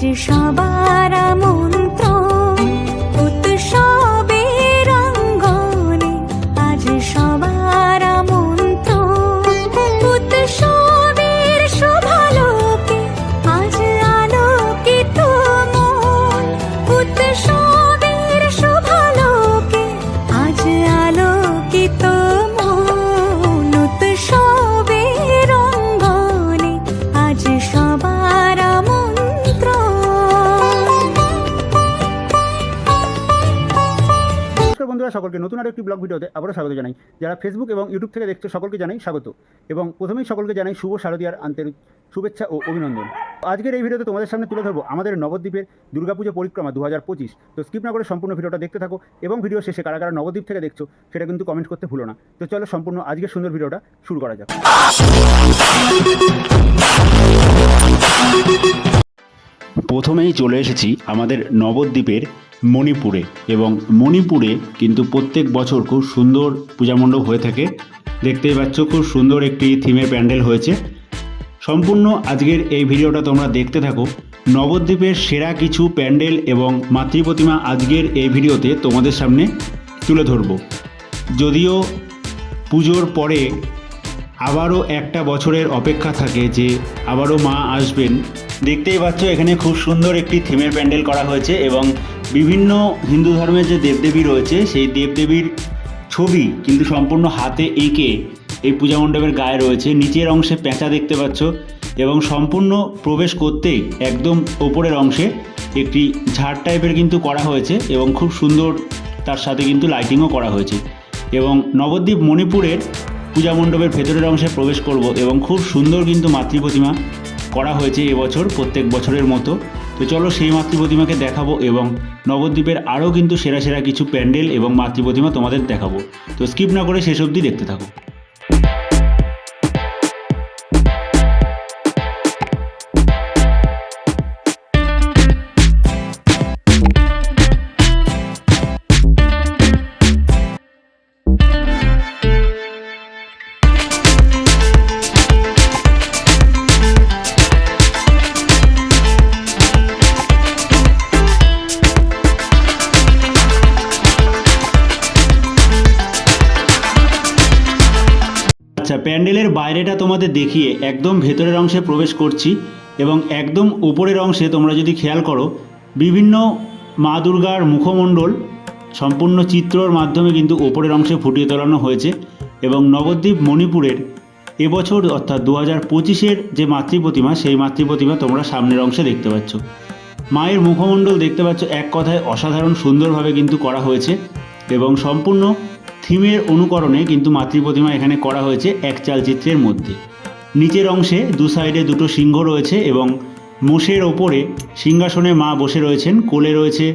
সবার মন সকলকে নতুন আরও একটি ব্লগ ভিডিওতে আবারও স্বাগত জানাই। যারা ফেসবুক এবং ইউটিউব থেকে দেখছ, সকলকে জানাই স্বাগত। এবং প্রথমেই সকলকে জানাই শুভ শারদীয়ার আন্তরিক শুভেচ্ছা ও অভিনন্দন। আজকের এই ভিডিওতে তোমাদের সামনে তুলে ধরবো আমাদের নবদ্বীপের দুর্গাপুজো পরিক্রমা দু হাজার পঁচিশ। তো স্কিপ না করে সম্পূর্ণ ভিডিওটা দেখতে থাকো এবং ভিডিও শেষে কারা কারা নবদ্বীপ থেকে দেখছ, সেটা কিন্তু কমেন্ট করতে ভুলো না। তো চলো সম্পূর্ণ আজকের সুন্দর ভিডিওটা শুরু করা যাক। প্রথমেই চলে এসেছি আমাদের নবদ্বীপের মণিপুরে এবং মণিপুরে কিন্তু প্রত্যেক বছর খুব সুন্দর পূজামণ্ডপ হয়ে থাকে। দেখতেই পাচ্ছ খুব সুন্দর একটি থিমের প্যান্ডেল হয়েছে। সম্পূর্ণ আজকের এই ভিডিওটা তোমরা দেখতে থাকো। নবদ্বীপের সেরা কিছু প্যান্ডেল এবং মাতৃপ্রতিমা আজকের এই ভিডিওতে তোমাদের সামনে তুলে ধরব। যদিও পুজোর পরে আবারও একটা বছরের অপেক্ষা থাকে যে আবারও মা আসবেন। দেখতেই পাচ্ছ এখানে খুব সুন্দর একটি থিমের প্যান্ডেল করা হয়েছে এবং বিভিন্ন হিন্দু ধর্মের যে দেবদেবী রয়েছে, সেই দেবদেবীর ছবি কিন্তু সম্পূর্ণ হাতে এঁকে এই পূজা মণ্ডপের গায়ে রয়েছে। নিচের অংশে পেঁচা দেখতে পাচ্ছ এবং সম্পূর্ণ প্রবেশ করতেই একদম ওপরের অংশে একটি ঝাড় টাইপের কিন্তু করা হয়েছে এবং খুব সুন্দর তার সাথে কিন্তু লাইটিংও করা হয়েছে এবং নবদ্বীপ মণিপুরের পূজা মণ্ডপের ভেতরের অংশে প্রবেশ করব এবং খুব সুন্দর কিন্তু মাতৃ প্রতিমা করা হয়েছে এবছর প্রত্যেক বছরের মতো। তো চলো সেই মাতৃ প্রতিমাকে দেখাবো এবং নবদ্বীপের আরও কিন্তু সেরা সেরা কিছু প্যান্ডেল এবং মাতৃ প্রতিমা তোমাদের দেখাবো। তো স্কিপ না করে শেষ অবধি দেখতে থাকো। আচ্ছা প্যান্ডেলের বাইরেটা তোমাদের দেখিয়ে একদম ভেতরের অংশে প্রবেশ করছি এবং একদম উপরের অংশে তোমরা যদি খেয়াল করো, বিভিন্ন মা দুর্গার মুখমণ্ডল সম্পূর্ণ চিত্রর মাধ্যমে কিন্তু ওপরের অংশে ফুটিয়ে তোলানো হয়েছে এবং নবদ্বীপ মণিপুরের এবছর অর্থাৎ দু হাজার পঁচিশের যে মাতৃ প্রতিমা সেই মাতৃ প্রতিমা তোমরা সামনের অংশে দেখতে পাচ্ছ। মায়ের মুখমণ্ডল দেখতে পাচ্ছ, এক কথায় অসাধারণ সুন্দরভাবে কিন্তু করা হয়েছে এবং সম্পূর্ণ থিমের অনুকরণে কিন্তু মাতৃ প্রতিমা এখানে করা হয়েছে এক চালচিত্রের মধ্যে। নিচের অংশে দু সাইডে দুটো সিংহ রয়েছে এবং মোষের ওপরে সিংহাসনে মা বসে রয়েছেন, কোলে রয়েছে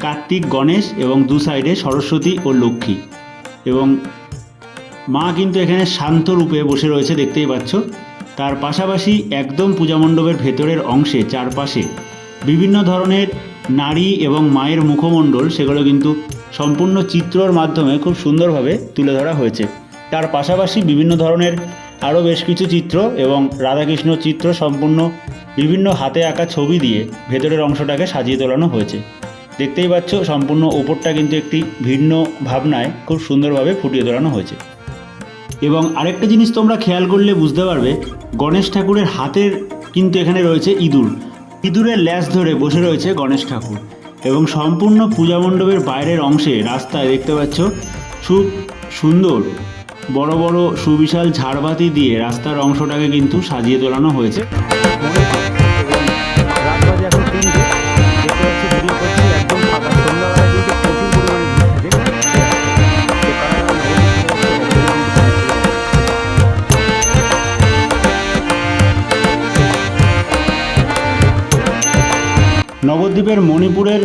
কার্তিক, গণেশ এবং দু সাইডে সরস্বতী ও লক্ষ্মী। এবং মা কিন্তু এখানে শান্ত রূপে বসে রয়েছে, দেখতেই পাচ্ছ। তার পাশাপাশি একদম পূজা মণ্ডপের ভেতরের অংশে, চারপাশে বিভিন্ন ধরনের নারী এবং মায়ের মুখমণ্ডল, সেগুলো কিন্তু সম্পূর্ণ চিত্রর মাধ্যমে খুব সুন্দরভাবে তুলে ধরা হয়েছে। তার পাশাপাশি বিভিন্ন ধরনের আরও বেশ কিছু চিত্র এবং রাধাকৃষ্ণ চিত্র সম্পূর্ণ বিভিন্ন হাতে আঁকা ছবি দিয়ে ভেতরের অংশটাকে সাজিয়ে তোলানো হয়েছে। দেখতেই পাচ্ছ, সম্পূর্ণ ওপরটা কিন্তু একটি ভিন্ন ভাবনায় খুব সুন্দরভাবে ফুটিয়ে তোলানো হয়েছে। এবং আরেকটা জিনিস তোমরা খেয়াল করলে বুঝতে পারবে, গণেশ ঠাকুরের হাতের কিন্তু এখানে রয়েছে ইঁদুর। ইঁদুরের ল্যাস ধরে বসে রয়েছে গণেশ ঠাকুর। এবং সম্পূর্ণ পূজা মণ্ডপের বাইরের অংশে রাস্তায় দেখতে পাচ্ছ খুব সুন্দর বড় বড় সুবিশাল ঝাড়বাতি দিয়ে রাস্তার অংশটাকে কিন্তু সাজিয়ে তোলানো হয়েছে। নবদ্বীপের মণিপুরের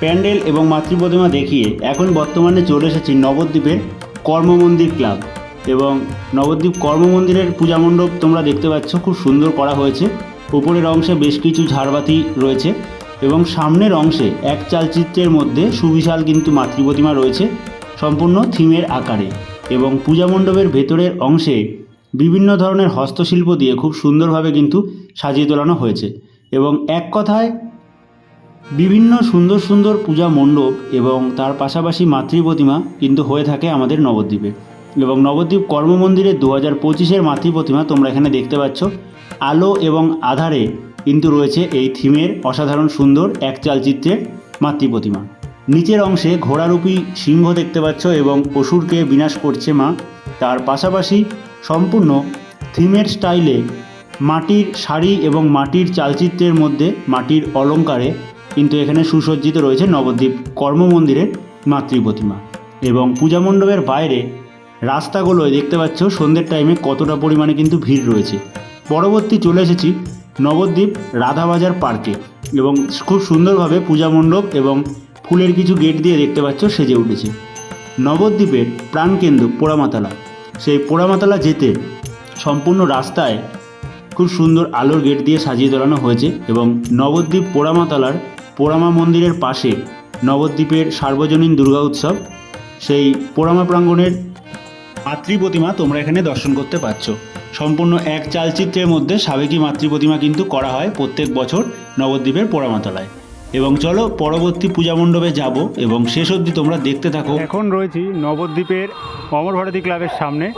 প্যান্ডেল এবং মাতৃপ্রতিমা দেখিয়ে এখন বর্তমানে চলে এসেছি নবদ্বীপের কর্মমন্দির ক্লাব। এবং নবদ্বীপ কর্মমন্দিরের পূজা মণ্ডপ তোমরা দেখতে পাচ্ছ, খুব সুন্দর করা হয়েছে। উপরের অংশে বেশ কিছু ঝাড়বাতি রয়েছে এবং সামনের অংশে এক চালচিত্রের মধ্যে সুবিশাল কিন্তু মাতৃপ্রতিমা রয়েছে সম্পূর্ণ থিমের আকারে। এবং পূজা মণ্ডপের ভেতরের অংশে বিভিন্ন ধরনের হস্তশিল্প দিয়ে খুব সুন্দরভাবে কিন্তু সাজিয়ে তোলানো হয়েছে। এবং এক কথায় বিভিন্ন সুন্দর সুন্দর পূজা মণ্ডপ এবং তার পাশাপাশি মাতৃ প্রতিমা কিন্তু হয়ে থাকে আমাদের নবদ্বীপে। এবং নবদ্বীপ কর্মমন্দিরে দু হাজার পঁচিশের মাতৃ প্রতিমা তোমরা এখানে দেখতে পাচ্ছ। আলো এবং আধারে কিন্তু রয়েছে এই থিমের অসাধারণ সুন্দর এক চালচিত্রের মাতৃ প্রতিমা। নিচের অংশে ঘোড়ারূপী সিংহ দেখতে পাচ্ছ এবং অসুরকে বিনাশ করছে মা। তার পাশাপাশি সম্পূর্ণ থিমের স্টাইলে মাটির শাড়ি এবং মাটির চালচিত্রের মধ্যে মাটির অলঙ্কারে কিন্তু এখানে সুসজ্জিত রয়েছে নবদ্বীপ কর্মমন্দিরের মাতৃ প্রতিমা এবং পূজা মণ্ডপের বাইরে রাস্তাগুলোয় দেখতে পাচ্ছ, সন্ধ্যের টাইমে কতটা পরিমাণে কিন্তু ভিড় রয়েছে। পরবর্তী চলে এসেছি নবদ্বীপ রাধাবাজার পার্কে এবং খুব সুন্দরভাবে পূজা মণ্ডপ এবং ফুলের কিছু গেট দিয়ে দেখতে পাচ্ছ, সেজে উঠেছে। নবদ্বীপের প্রাণকেন্দ্র পোড়ামাতালা। সেই পোড়ামাতালা যেতে সম্পূর্ণ রাস্তায় খুব সুন্দর আলোর গেট দিয়ে সাজিয়ে তোলানো হয়েছে এবং নবদ্বীপ পোড়ামাতালার পোড়ামা মন্দিরের পাশে নবদ্বীপের সার্বজনীন দুর্গা উৎসব, সেই পোড়ামা প্রাঙ্গণের মাতৃ প্রতিমা তোমরা এখানে দর্শন করতে পারছ। সম্পূর্ণ এক চালচিত্রের মধ্যে সাবেকি মাতৃ প্রতিমা কিন্তু করা হয় প্রত্যেক বছর নবদ্বীপের পোড়ামাতলায়। এবং চলো পরবর্তী পূজা মণ্ডপে যাব এবং শেষ অবধি তোমরা দেখতে থাকো। এখন রয়েছি নবদ্বীপের অমর ভারতী ক্লাবের সামনে।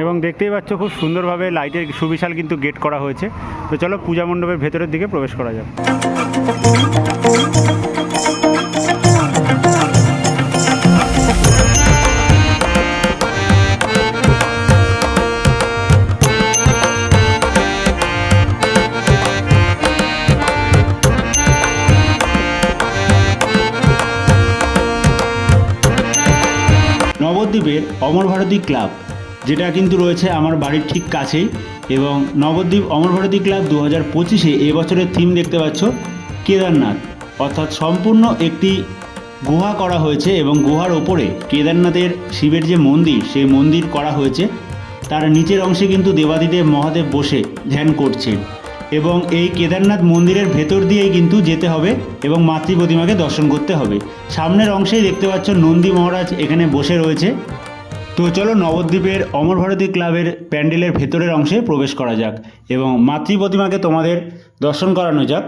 এবং দেখতেই পাচ্ছ খুব সুন্দরভাবে লাইটের সুবিশাল কিন্তু গেট করা হয়েছে। তো চলো পূজা মণ্ডপের ভেতরের দিকে প্রবেশ করা যাক। নবদ্বীপের অমর ভারতী ক্লাব। যেটা কিন্তু রয়েছে আমার বাড়ির ঠিক কাছেই। এবং নবদ্বীপ অমর ভারতী ক্লাব দু হাজার পঁচিশে এবছরের থিম দেখতে পাচ্ছ, কেদারনাথ। অর্থাৎ সম্পূর্ণ একটি গুহা করা হয়েছে এবং গুহার ওপরে কেদারনাথের শিবের যে মন্দির, সেই মন্দির করা হয়েছে। তার নিচের অংশে কিন্তু দেবাদিদেব মহাদেব বসে ধ্যান করছেন। এবং এই কেদারনাথ মন্দিরের ভেতর দিয়েই কিন্তু যেতে হবে এবং মাতৃ প্রতিমাকে দর্শন করতে হবে। সামনের অংশেই দেখতে পাচ্ছ নন্দী মহারাজ এখানে বসে রয়েছে। তো চলো নবদ্বীপের অমর ভারতী ক্লাবের প্যান্ডেলের ভেতরের অংশে প্রবেশ করা যাক এবং মাতৃ প্রতিমাকে তোমাদের দর্শন করানো যাক।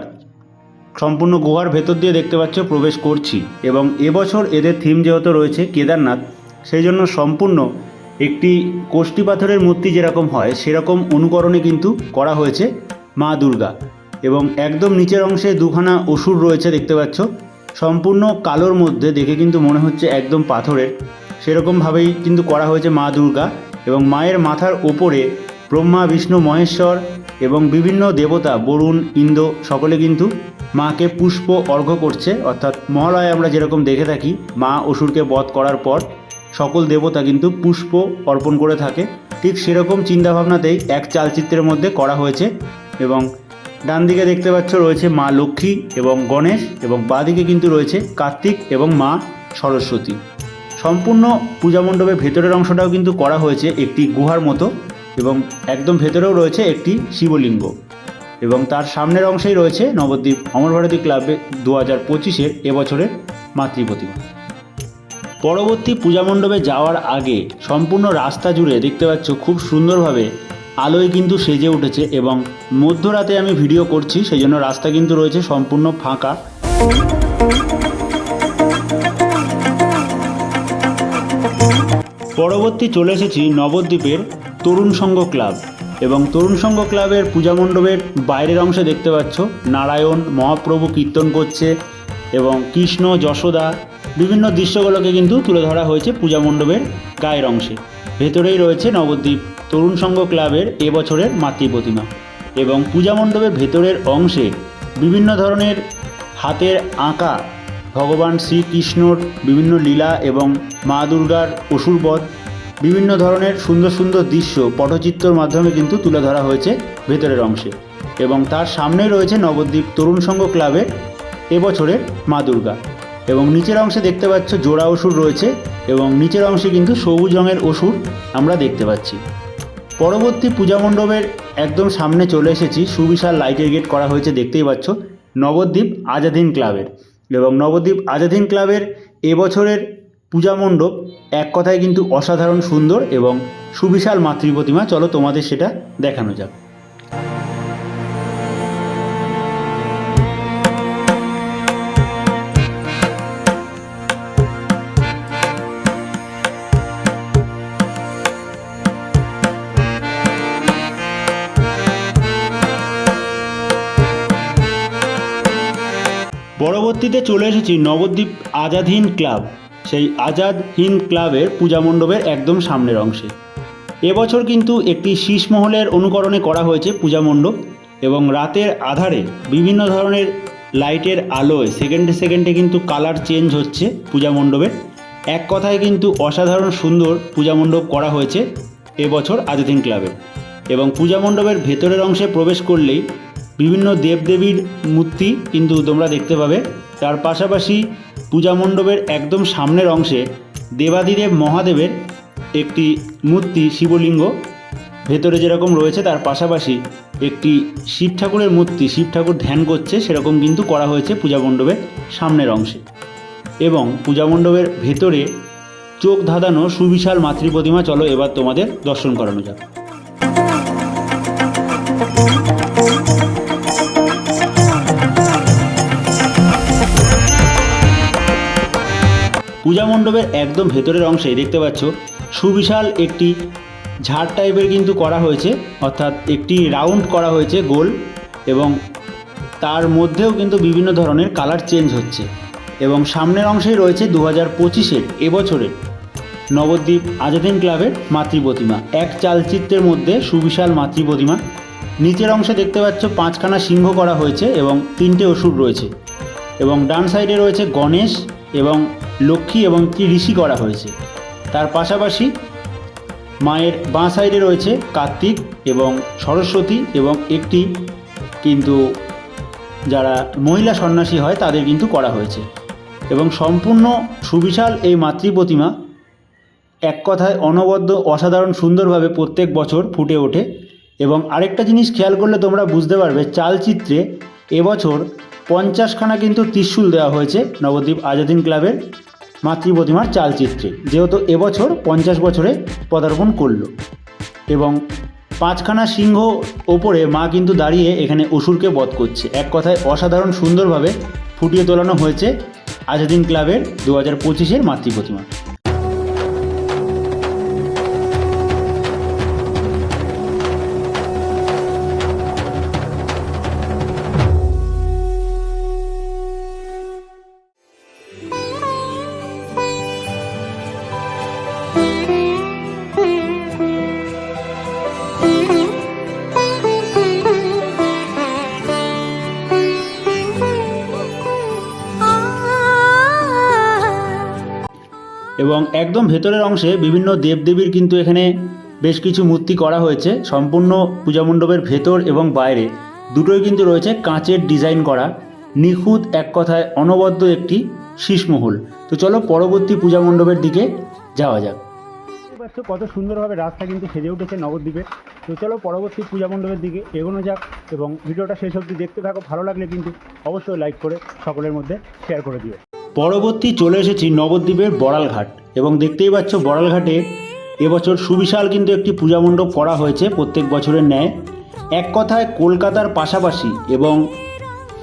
সম্পূর্ণ গুহার ভেতর দিয়ে দেখতে পাচ্ছ প্রবেশ করছি এবং এবছর এদের থিম যেহেতু রয়েছে কেদারনাথ, সেই জন্য সম্পূর্ণ একটি কোষ্ঠী পাথরের মূর্তি যেরকম হয়, সেরকম অনুকরণে কিন্তু করা হয়েছে মা দুর্গা এবং একদম নিচের অংশে দুখানা অসুর রয়েছে দেখতে পাচ্ছ। সম্পূর্ণ কালোর মধ্যে দেখে কিন্তু মনে হচ্ছে একদম পাথরের সেরকমভাবেই কিন্তু করা হয়েছে মা দুর্গা এবং মায়ের মাথার ওপরে ব্রহ্মা, বিষ্ণু, মহেশ্বর এবং বিভিন্ন দেবতা, বরুণ, ইন্দ্র সকলে কিন্তু মাকে পুষ্প অর্ঘ্য করছে। অর্থাৎ মহালয়ে আমরা যেরকম দেখে থাকি, মা অসুরকে বধ করার পর সকল দেবতা কিন্তু পুষ্প অর্পণ করে থাকে। ঠিক সেরকম চিন্তাভাবনাতেই এক চালচিত্রের মধ্যে করা হয়েছে এবং ডান দিকে দেখতে পাচ্ছ রয়েছে মা লক্ষ্মী এবং গণেশ এবং বাঁদিকে কিন্তু রয়েছে কার্তিক এবং মা সরস্বতী। সম্পূর্ণ পূজা মণ্ডপের ভেতরের অংশটাও কিন্তু করা হয়েছে একটি গুহার মতো এবং একদম ভেতরেও রয়েছে একটি শিবলিঙ্গ। এবং তার সামনের অংশেই রয়েছে নবদ্বীপ অমরভারতী ক্লাবে দু হাজার পঁচিশের এবছরের মাতৃ প্রতিমা পরবর্তী পূজা মণ্ডপে যাওয়ার আগে সম্পূর্ণ রাস্তা জুড়ে দেখতে পাচ্ছ খুব সুন্দরভাবে আলোয় কিন্তু সেজে উঠেছে এবং মধ্যরাতে আমি ভিডিও করছি সেই জন্য রাস্তা কিন্তু রয়েছে সম্পূর্ণ ফাঁকা। পরবর্তী চলে এসেছি নবদ্বীপের তরুণ সংঘ ক্লাব এবং তরুণ সংঘ ক্লাবের পূজা মণ্ডপের বাইরের অংশে দেখতে পাচ্ছ নারায়ণ, মহাপ্রভু কীর্তন করছে এবং কৃষ্ণ, যশোদা বিভিন্ন দৃশ্যগুলোকে কিন্তু তুলে ধরা হয়েছে পূজা মণ্ডপের গায়ের অংশে। ভেতরেই রয়েছে নবদ্বীপ তরুণ সংঘ ক্লাবের এবছরের মাতৃ প্রতিমা এবং পূজা মণ্ডপের ভেতরের অংশে বিভিন্ন ধরনের হাতের আঁকা ভগবান শ্রীকৃষ্ণর বিভিন্ন লীলা এবং মা দুর্গার অসুরবধ বিভিন্ন ধরনের সুন্দর সুন্দর দৃশ্য পটচিত্রর মাধ্যমে কিন্তু তুলে ধরা হয়েছে ভেতরের অংশে এবং তার সামনেই রয়েছে নবদ্বীপ তরুণ সংঘ ক্লাবের এবছরের মা দুর্গা এবং নিচের অংশে দেখতে পাচ্ছ জোড়া অসুর রয়েছে এবং নিচের অংশে কিন্তু সবুজ রঙের অসুর আমরা দেখতে পাচ্ছি। পরবর্তী পূজা মণ্ডপের একদম সামনে চলে এসেছি, সুবিশাল লাইটের গেট করা হয়েছে, দেখতেই পাচ্ছ, নবদ্বীপ আজাদিন ক্লাবের। এবং নবদ্বীপ আজাদিন ক্লাবের এবছরের পূজা মণ্ডপ এক কথায় কিন্তু অসাধারণ সুন্দর এবং সুবিশাল মাতৃ প্রতিমা চলো তোমাদের সেটা দেখানো যাক। পরবর্তীতে চলে এসেছি নবদ্বীপ আজাদ হিন্দ ক্লাব। সেই আজাদ হিন্দ ক্লাবের পূজা মণ্ডপের একদম সামনের অংশে। এবছর কিন্তু একটি শীষমহলের অনুকরণে করা হয়েছে পূজা মণ্ডপ এবং রাতের আধারে বিভিন্ন ধরনের লাইটের আলোয় সেকেন্ডে সেকেন্ডে কিন্তু কালার চেঞ্জ হচ্ছে পূজা মণ্ডপের। এক কথায় কিন্তু অসাধারণ সুন্দর পূজা মণ্ডপ করা হয়েছে এবছর আদিতিন ক্লাবে এবং পূজা মণ্ডপের ভেতরের অংশে প্রবেশ করলেই বিভিন্ন দেবদেবীর মূর্তি কিন্তু তোমরা দেখতে পাবে। তার পাশাপাশি পূজা মণ্ডপের একদম সামনের অংশে দেবাদিদেব মহাদেবের একটি মূর্তি শিবলিঙ্গ। ভেতরে যেরকম রয়েছে, তার পাশাপাশি একটি শিব ঠাকুরের মূর্তি, শিব ঠাকুর ধ্যান করছে, সেরকম কিন্তু করা হয়েছে পূজা মণ্ডপের সামনের অংশে। এবং পূজা মণ্ডপের ভেতরে চোখ ধাঁধানো সুবিশাল মাতৃ প্রতিমা চলো এবার তোমাদের দর্শন করানো যাক। পূজা মণ্ডপের একদম ভেতরের অংশে দেখতে পাচ্ছ, সুবিশাল একটি ঝাড় টাইপের কিন্তু করা হয়েছে, অর্থাৎ একটি রাউন্ড করা হয়েছে গোল এবং তার মধ্যেও কিন্তু বিভিন্ন ধরনের কালার চেঞ্জ হচ্ছে এবং সামনের অংশেই রয়েছে দু হাজার পঁচিশের এবছরের নবদ্বীপ আজাদিন ক্লাবের মাতৃ প্রতিমা। এক চালচিত্রের মধ্যে সুবিশাল মাতৃ প্রতিমা। নিচের অংশে দেখতে পাচ্ছ পাঁচখানা সিংহ করা হয়েছে এবং তিনটে অসুর রয়েছে এবং ডান সাইডে রয়েছে গণেশ এবং লক্ষ্মী এবং ঋষি করা হয়েছে। তার পাশাপাশি মায়ের বাঁ সাইডে রয়েছে কার্তিক এবং সরস্বতী এবং একটি কিন্তু যারা মহিলা সন্ন্যাসী হয়, তাদের কিন্তু করা হয়েছে। এবং সম্পূর্ণ সুবিশাল এই মাতৃ প্রতিমা এক কথায় অনবদ্য, অসাধারণ, সুন্দরভাবে প্রত্যেক বছর ফুটে ওঠে। এবং আরেকটা জিনিস খেয়াল করলে তোমরা বুঝতে পারবে, চালচিত্রে এবছর পঞ্চাশখানা কিন্তু ত্রিশূল দেওয়া হয়েছে নবদ্বীপ আজাদিন ক্লাবের মাতৃ প্রতিমার চালচিত্রে, যেহেতু এবছর পঞ্চাশ বছরে পদার্পণ করল। এবং পাঁচখানা সিংহ ওপরে মা কিন্তু দাঁড়িয়ে এখানে অসুরকে বধ করছে। এক কথায় অসাধারণ সুন্দরভাবে ফুটিয়ে তোলানো হয়েছে আজাদিন ক্লাবের দু হাজার পঁচিশের মাতৃ একদম ভেতরের অংশে বিভিন্ন দেবদেবীর কিন্তু এখানে বেশ কিছু মূর্তি করা হয়েছে সম্পূর্ণ পূজা মণ্ডপের ভেতর এবং বাইরে। দুটোই কিন্তু রয়েছে কাঁচের ডিজাইন করা নিখুঁত এক কথায় অনবদ্য একটি শীষমহল। তো চলো পরবর্তী পূজা মণ্ডপের দিকে যাওয়া যাক। পাচ্ছ কত সুন্দরভাবে রাস্তা কিন্তু সেজে উঠেছে নবদ্বীপে। তো চলো পরবর্তী পূজা মণ্ডপের দিকে এগোনো যাক এবং ভিডিওটা শেষ অবধি দেখতে থাকো ভালো লাগলে কিন্তু অবশ্যই লাইক করে সকলের মধ্যে শেয়ার করে দিও। পরবর্তী চলে এসেছি নবদ্বীপের বড়ালঘাট। এবং দেখতেই পাচ্ছ বড়ালঘাটে এবছর সুবিশাল কিন্তু একটি পূজা মণ্ডপ করা হয়েছে প্রত্যেক বছরের ন্যায়। এক কথায় কলকাতার পাশাপাশি এবং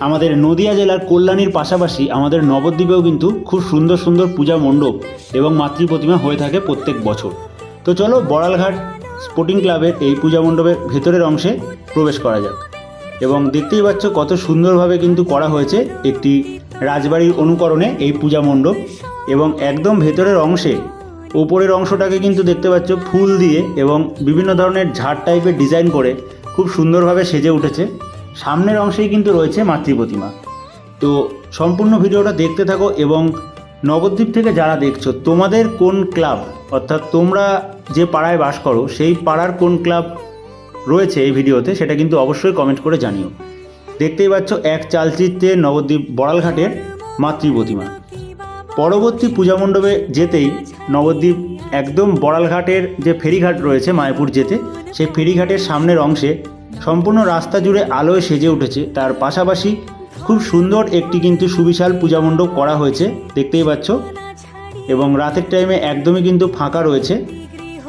আমাদের নদিয়া জেলার কল্যাণীর পাশাপাশি আমাদের নবদ্বীপেও কিন্তু খুব সুন্দর সুন্দর পূজা মণ্ডপ এবং মাতৃ প্রতিমা হয়ে থাকে প্রত্যেক বছর। তো চলো বড়ালঘাট স্পোর্টিং ক্লাবের এই পূজা মণ্ডপের ভেতরের অংশে প্রবেশ করা যাক এবং দেখতেই পাচ্ছ কত সুন্দরভাবে কিন্তু করা হয়েছে একটি রাজবাড়ির অনুকরণে এই পূজা মণ্ডপ। এবং একদম ভেতরের অংশে ওপরের অংশটাকে কিন্তু দেখতে পাচ্ছ ফুল দিয়ে এবং বিভিন্ন ধরনের ঝাড় টাইপের ডিজাইন করে খুব সুন্দরভাবে সেজে উঠেছে। সামনের অংশেই কিন্তু রয়েছে মাতৃ প্রতিমা। তো সম্পূর্ণ ভিডিওটা দেখতে থাকো এবং নবদ্বীপ থেকে যারা দেখছ, তোমাদের কোন ক্লাব, অর্থাৎ তোমরা যে পাড়ায় বাস করো, সেই পাড়ার কোন ক্লাব রয়েছে এই ভিডিওতে, সেটা কিন্তু অবশ্যই কমেন্ট করে জানিও। দেখতেই পাচ্ছ এক চালচিত্রে নবদ্বীপ বড়ালঘাটের মাতৃ প্রতিমা। পরবর্তী পূজা মণ্ডপে যেতেই নবদ্বীপ একদম বড়ালঘাটের যে ফেরিঘাট রয়েছে, মায়াপুর যেতে, সেই ফেরিঘাটের সামনের অংশে সম্পূর্ণ রাস্তা জুড়ে আলোয় সেজে উঠেছে। তার পাশাপাশি খুব সুন্দর একটি কিন্তু সুবিশাল পূজা মণ্ডপ করা হয়েছে, দেখতেই পাচ্ছ। এবং রাতের টাইমে একদমই কিন্তু ফাঁকা রয়েছে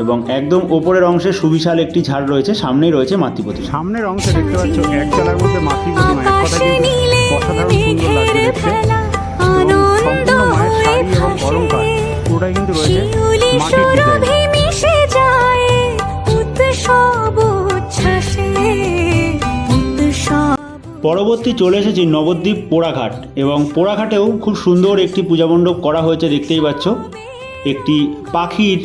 এবং একদম ওপরের অংশে সুবিশাল একটি ঝাড় রয়েছে, সামনেই রয়েছে মাতৃপতি। সামনের অংশে দেখতে পাচ্ছ এক তলার মধ্যে মাতৃ প্রতিমা এক কথা কিন্তু অসাধারণ সুন্দর লাগছে দেখতে। এবং পুরোটাই কিন্তু রয়েছে মাটির ডিজাইন। পরবর্তী চলে এসেছি নবদ্বীপ পোড়াঘাট এবং পোড়াঘাটেও খুব সুন্দর একটি পূজা মণ্ডপ করা হয়েছে দেখতেই পাচ্ছ। একটি পাখির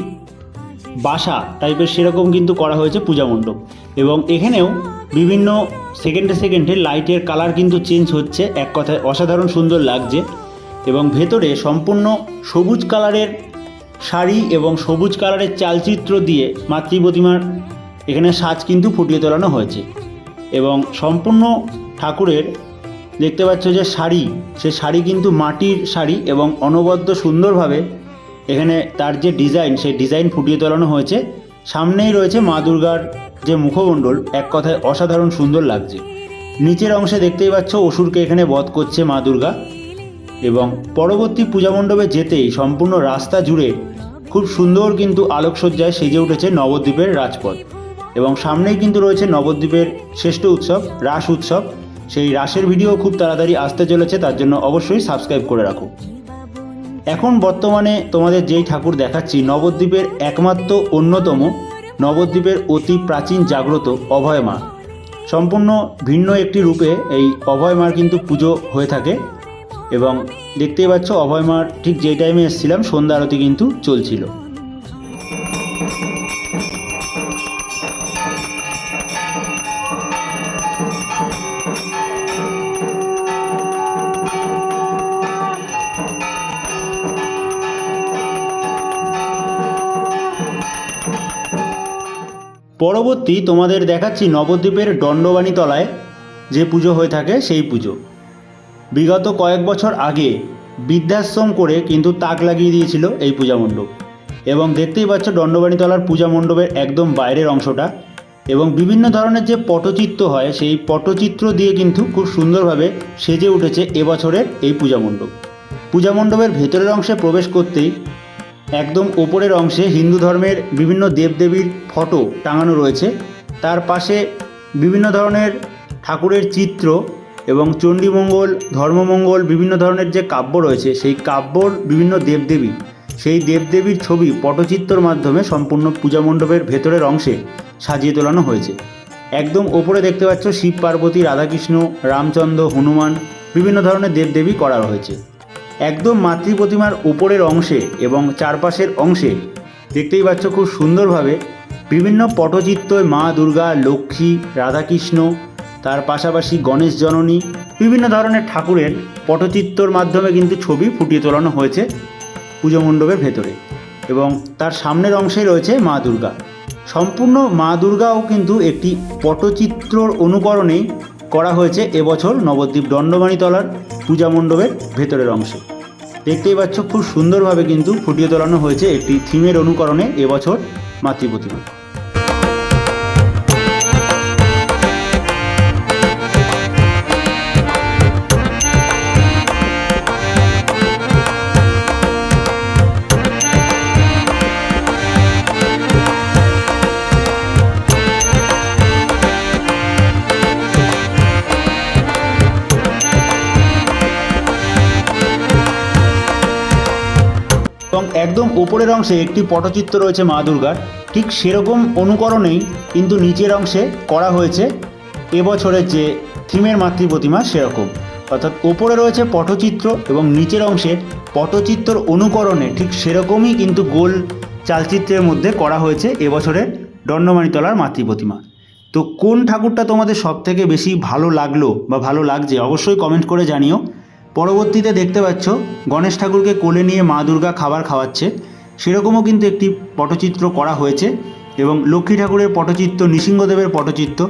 বাসা টাইপের সেরকম কিন্তু করা হয়েছে পূজা মণ্ডপ এবং এখানেও বিভিন্ন সেকেন্ডে সেকেন্ডে লাইটের কালার কিন্তু চেঞ্জ হচ্ছে এক কথায় অসাধারণ সুন্দর লাগছে। এবং ভেতরে সম্পূর্ণ সবুজ কালারের শাড়ি এবং সবুজ কালারের চালচিত্র দিয়ে মাতৃ প্রতিমার এখানে সাজ কিন্তু ফুটিয়ে তোলানো হয়েছে। এবং সম্পূর্ণ ঠাকুরের দেখতে পাচ্ছ যে শাড়ি, সে শাড়ি কিন্তু মাটির শাড়ি এবং অনবদ্য সুন্দরভাবে এখানে তার যে ডিজাইন, সেই ডিজাইন ফুটিয়ে তোলানো হয়েছে। সামনেই রয়েছে মা দুর্গার যে মুখমণ্ডল, এক কথায় অসাধারণ সুন্দর লাগছে। নিচের অংশে দেখতেই পাচ্ছ অসুরকে এখানে বধ করছে মা দুর্গা। এবং পরবর্তী পূজা মণ্ডপে যেতেই সম্পূর্ণ রাস্তা জুড়ে খুব সুন্দর কিন্তু আলোকসজ্জায় সেজে উঠেছে নবদ্বীপের রাজপথ। এবং সামনেই কিন্তু রয়েছে নবদ্বীপের শ্রেষ্ঠ উৎসব, রাস উৎসব। সেই রাসের ভিডিও খুব তাড়াতাড়ি আসতে চলেছে, তার জন্য অবশ্যই সাবস্ক্রাইব করে রাখো। এখন বর্তমানে তোমাদের যেই ঠাকুর দেখাচ্ছি, নবদ্বীপের একমাত্র অন্যতম, নবদ্বীপের অতি প্রাচীন জাগ্রত অভয় মা সম্পূর্ণ ভিন্ন একটি রূপে এই অভয় মার কিন্তু পুজো হয়ে থাকে। এবং দেখতেই পাচ্ছ, অভয় মার ঠিক যেই টাইমে এসেছিলাম, সন্ধ্যা আরতি কিন্তু চলছিল। পরবর্তী তোমাদের দেখাচ্ছি নবদ্বীপের দণ্ডবাণী তলায় যে পুজো হয়ে থাকে, সেই পুজো। বিগত কয়েক বছর আগে বৃদ্ধাশ্রম করে কিন্তু তাক লাগিয়ে দিয়েছিল এই পূজা মণ্ডপ। এবং দেখতেই পাচ্ছ দণ্ডবাণীতলার পূজা মণ্ডপের একদম বাইরের অংশটা এবং বিভিন্ন ধরনের যে পটচিত্র হয়, সেই পটচিত্র দিয়ে কিন্তু খুব সুন্দরভাবে সেজে উঠেছে এবছরের এই পূজা মণ্ডপ। পূজা মণ্ডপের ভেতরের অংশে প্রবেশ করতেই একদম ওপরের অংশে হিন্দু ধর্মের বিভিন্ন দেবদেবীর ফটো টাঙানো রয়েছে। তার পাশে বিভিন্ন ধরনের ঠাকুরের চিত্র এবং চণ্ডীমঙ্গল, ধর্মমঙ্গল, বিভিন্ন ধরনের যে কাব্য রয়েছে, সেই কাব্যর বিভিন্ন দেবদেবী, সেই দেবদেবীর ছবি পটচিত্রর মাধ্যমে সম্পূর্ণ পূজা মণ্ডপের ভেতরের অংশে সাজিয়ে তোলানো হয়েছে। একদম ওপরে দেখতে পাচ্ছ শিব, পার্বতী, রাধাকৃষ্ণ, রামচন্দ্র, হনুমান, বিভিন্ন ধরনের দেবদেবী করা হয়েছে। একদম মাতৃ প্রতিমার উপরের অংশে এবং চারপাশের অংশে দেখতেই পাচ্ছ খুব সুন্দরভাবে বিভিন্ন পটচিত্রয় মা দুর্গা, লক্ষ্মী, রাধাকৃষ্ণ তার পাশাপাশি গণেশ জননী, বিভিন্ন ধরনের ঠাকুরের পটচিত্রর মাধ্যমে কিন্তু ছবি ফুটিয়ে তোলানো হয়েছে পুজো মণ্ডপের ভেতরে এবং তার সামনের অংশেই রয়েছে মা দুর্গা। সম্পূর্ণ মা দুর্গাও কিন্তু একটি পটচিত্রর অনুকরণেই করা হয়েছে এবছর নবদ্বীপ দণ্ডবাণীতলার পূজা মণ্ডপের ভেতরের অংশে। দেখতেই পাচ্ছ খুব সুন্দরভাবে কিন্তু ফুটিয়ে তোলানো হয়েছে একটি থিমের অনুকরণে এবছর মাতৃ উপরের অংশে একটি পটচিত্র রয়েছে মা দুর্গার। ঠিক সেরকম অনুকরণেই কিন্তু নিচের অংশে করা হয়েছে এবছরের যে থিমের মাতৃ প্রতিমা সেরকম। অর্থাৎ ওপরে রয়েছে পটচিত্র এবং নিচের অংশে পটচিত্র অনুকরণে ঠিক সেরকমই কিন্তু গোল চালচিত্রের মধ্যে করা হয়েছে এবছরের দণ্ডমানিতলার মাতৃ প্রতিমা তো কোন ঠাকুরটা তোমাদের সব থেকে বেশি ভালো লাগল বা ভালো লাগছে অবশ্যই কমেন্ট করে জানিও। পরবর্তীতে দেখতে পাচ্ছ গণেশ ঠাকুরকে কোলে নিয়ে মা দুর্গা খাবার খাওয়াচ্ছে। সেরকমও কিন্তু একটি পটচিত্র করা হয়েছে এবং লক্ষ্মী ঠাকুরের পটচিত্র, নৃসিংহদেবের পটচিত্র,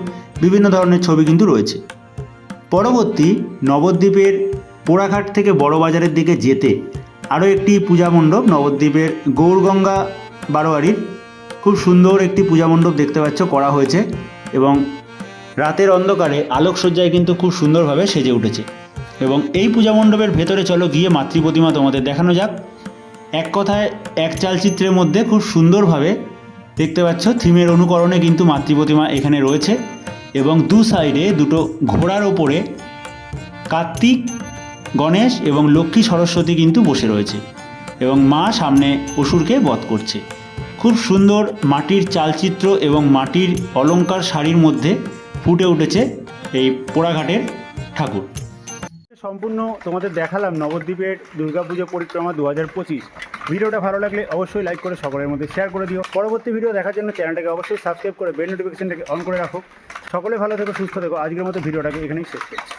বিভিন্ন ধরনের ছবি কিন্তু রয়েছে। পরবর্তী নবদ্বীপের পোড়াঘাট থেকে বড়বাজারের দিকে যেতে আরও একটি পূজা মণ্ডপ, নবদ্বীপের গৌরগঙ্গা বারোয়ারির খুব সুন্দর একটি পূজা মণ্ডপ দেখতে পাচ্ছ করা হয়েছে এবং রাতের অন্ধকারে আলোকসজ্জায় কিন্তু খুব সুন্দরভাবে সেজে উঠেছে। এবং এই পূজা মণ্ডপের ভেতরে চলো গিয়ে মাতৃ প্রতিমা তোমাদের দেখানো যাক। এক কথায়, এক চালচিত্রের মধ্যে খুব সুন্দরভাবে দেখতে পাচ্ছ থিমের অনুকরণে কিন্তু মাতৃ প্রতিমা এখানে রয়েছে এবং দু সাইডে দুটো ঘোড়ার ওপরে কার্তিক, গণেশ এবং লক্ষ্মী সরস্বতী কিন্তু বসে রয়েছে এবং মা সামনে অসুরকে বধ করছে। খুব সুন্দর মাটির চালচিত্র এবং মাটির অলঙ্কার শাড়ির মধ্যে ফুটে উঠেছে এই পোড়াঘাটের ঠাকুর। সম্পূর্ণ তোমাদের দেখালাম নবদ্বীপের দুর্গাপুজো পরিক্রমা দু হাজার পঁচিশ। ভিডিওটা ভালো লাগলে অবশ্যই লাইক করে সকলের মধ্যে শেয়ার করে দিও। পরবর্তী ভিডিও দেখার জন্য চ্যানেলটাকে অবশ্যই সাবস্ক্রাইব করে বেল নোটিফিকেশনটাকে অন করে রাখো। সকলে ভালো থেকো, সুস্থ থেকো। আজকের মতো ভিডিওটাকে এখানেই শেষ করছি।